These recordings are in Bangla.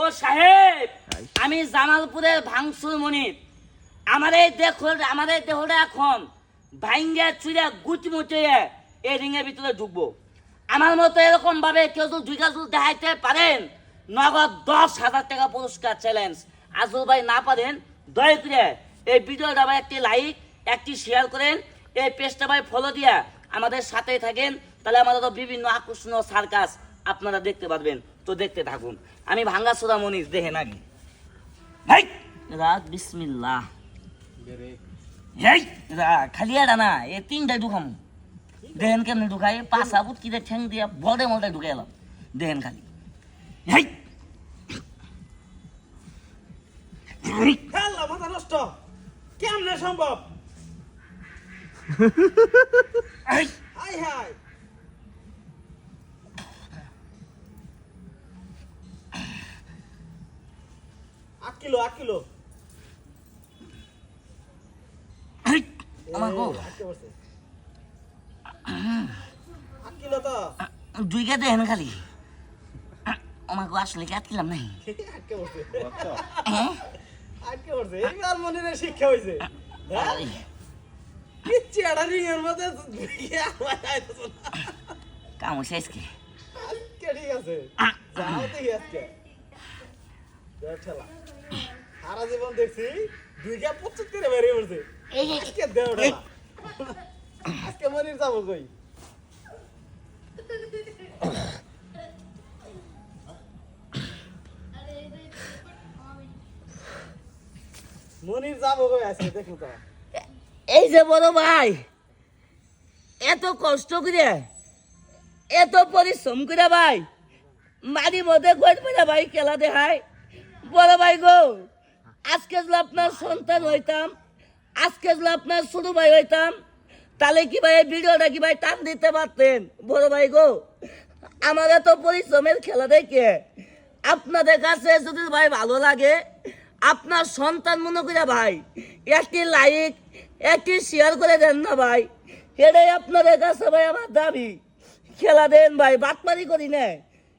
ও সাহেব আমি জামালপুরের ভাঙসুর মনির আমার এই দেহ আমার এই দেহটা এখন ভাঙ্গা চুড়া গুচ মুচিয়ে এই রিংয়ের ভিতরে ঢুকবো। আমার মতো এরকম ভাবে কেউ যদি দুই গাছ দেখাইতে পারেন নগদ দশ হাজার টাকা পুরস্কার চ্যালেঞ্জ আজল ভাই না পারেন দয়া করে এই ভিডিওটা ভাই একটি লাইক একটি শেয়ার করেন। এই পেজটা ভাই ফলো দিয়া আমাদের সাথেই থাকেন। তাহলে আমাদের বিভিন্ন আকর্ষণীয় সার্কাস আপনারা দেখতে পারবেন। তো দেখতে থাকুন। আমি ভাঙ্গা সুরা মনির দেখে নাকি হেই! রাত বিসমিল্লাহ। খালি এটা না এ তিনটাই ঢুকাম। দেখেন কেমনি ঢুকাই পাঁচা বুট কিনে ঠ্যাং দিয়া বড়ে মোটে ঢুকে এলাম। দেখেন খালি। হেই! মাথা নষ্ট। কেমনে সম্ভব? Hey hi. কিলো আট কিলো। আমার গো। আট কিলো তো। দুই কে দেখেন খালি। আমার গো আসলে কি আটকিলাম নাই? আটকে পড়ছে। হ্যাঁ আটকে পড়ছে। এইবার মনে হয় শিক্ষা হয়েছে। হ্যাঁ? রিং এর মধ্যে। কাম শেষ কি? আজকে ঠিক আছে। যাও দেখি আজকে। ঠেলা। সারা জীবন দেখছি দুই গা পঁচিশ করে বেরিয়ে পড়ছে। আজকে ঠেলা। আজকে মনির যাব কই? মনির যাব কই আজকে দেখো এই যে বড় ভাই, এত কষ্ট করে, এত পরিশ্রম করে ভাই মারি মধ্যে কই পড়ে ভাই, খেলা দেখায়। বড় ভাই গো, আজকে যদি আপনার সন্তান হইতাম, আজকে যদি আপনার ছোট ভাই হইতাম, তাহলে কি ভাই ভিডিওটা কি ভাই টান দিতে পারতেন? বড় ভাই গো, আমার এত পরিশ্রমের খেলা দেখে আপনাদের কাছে যদি ভাই ভালো লাগে, আপনার সন্তান মনে করে ভাই, একটি লাইক একটি শেয়ার করে দেন না ভাই। এটাই আপনাদের কাছে ভাই আমার দাবি। খেলা দেন ভাই, বাটপারি করি না,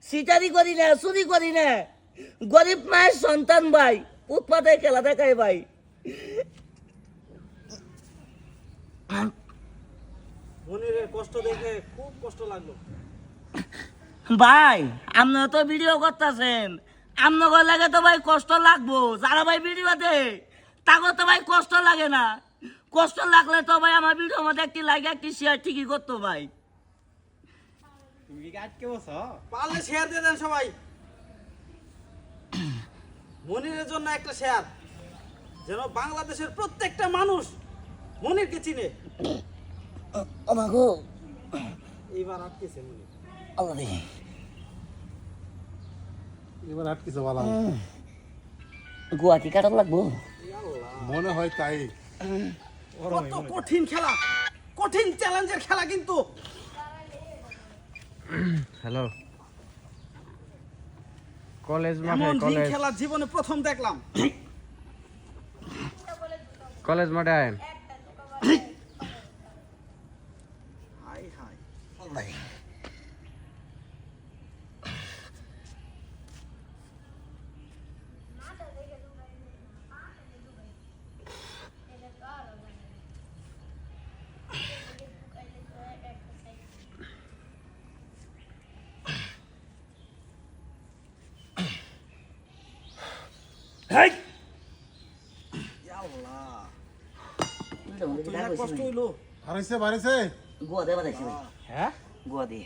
সিটারি করি না, চুরি করি না। গরিব মায়ের সন্তান ভাই উৎপাদে খেলা দেখায় ভাই। কষ্ট দেখে খুব কষ্ট লাগল। ভাই আপনারা তো ভিডিও করতেছেন। আপনার লাগে তো ভাই কষ্ট লাগবো। যারা ভাই ভিডিও দে তাকে তো ভাই কষ্ট লাগে না। কষ্ট লাগলে তো ভাই আমার ভিডিওর মধ্যে একটি লাইক একটি শেয়ার ঠিকই করতো ভাই। তুমি আটকে বসো পারলে শেয়ার দিয়ে দেন সবাই। মনিরের জন্য একটা শেয়ার। যেন বাংলাদেশের প্রত্যেকটা মানুষ মনিরকে চিনে। আমার গো। এইবার আটকেছে মনির। আল্লাহ এবার আটকিছে বলা। গোয়া কি কাটার লাগবো। মনে হয় তাই। কত কঠিন খেলা। কঠিন চ্যালেঞ্জের খেলা কিন্তু। হ্যালো কলেজ মাঠে কলেজ খেলা জীবনে প্রথম দেখলাম। কলেজ মাঠে আয়েন হাই হাই আল্লাহ রে। হেই! কষ্ট? হইল। হারাইছে বাড়াইছে। গোয়া দেবা বাড়াইছে হ্যাঁ? গোয়া দিয়ে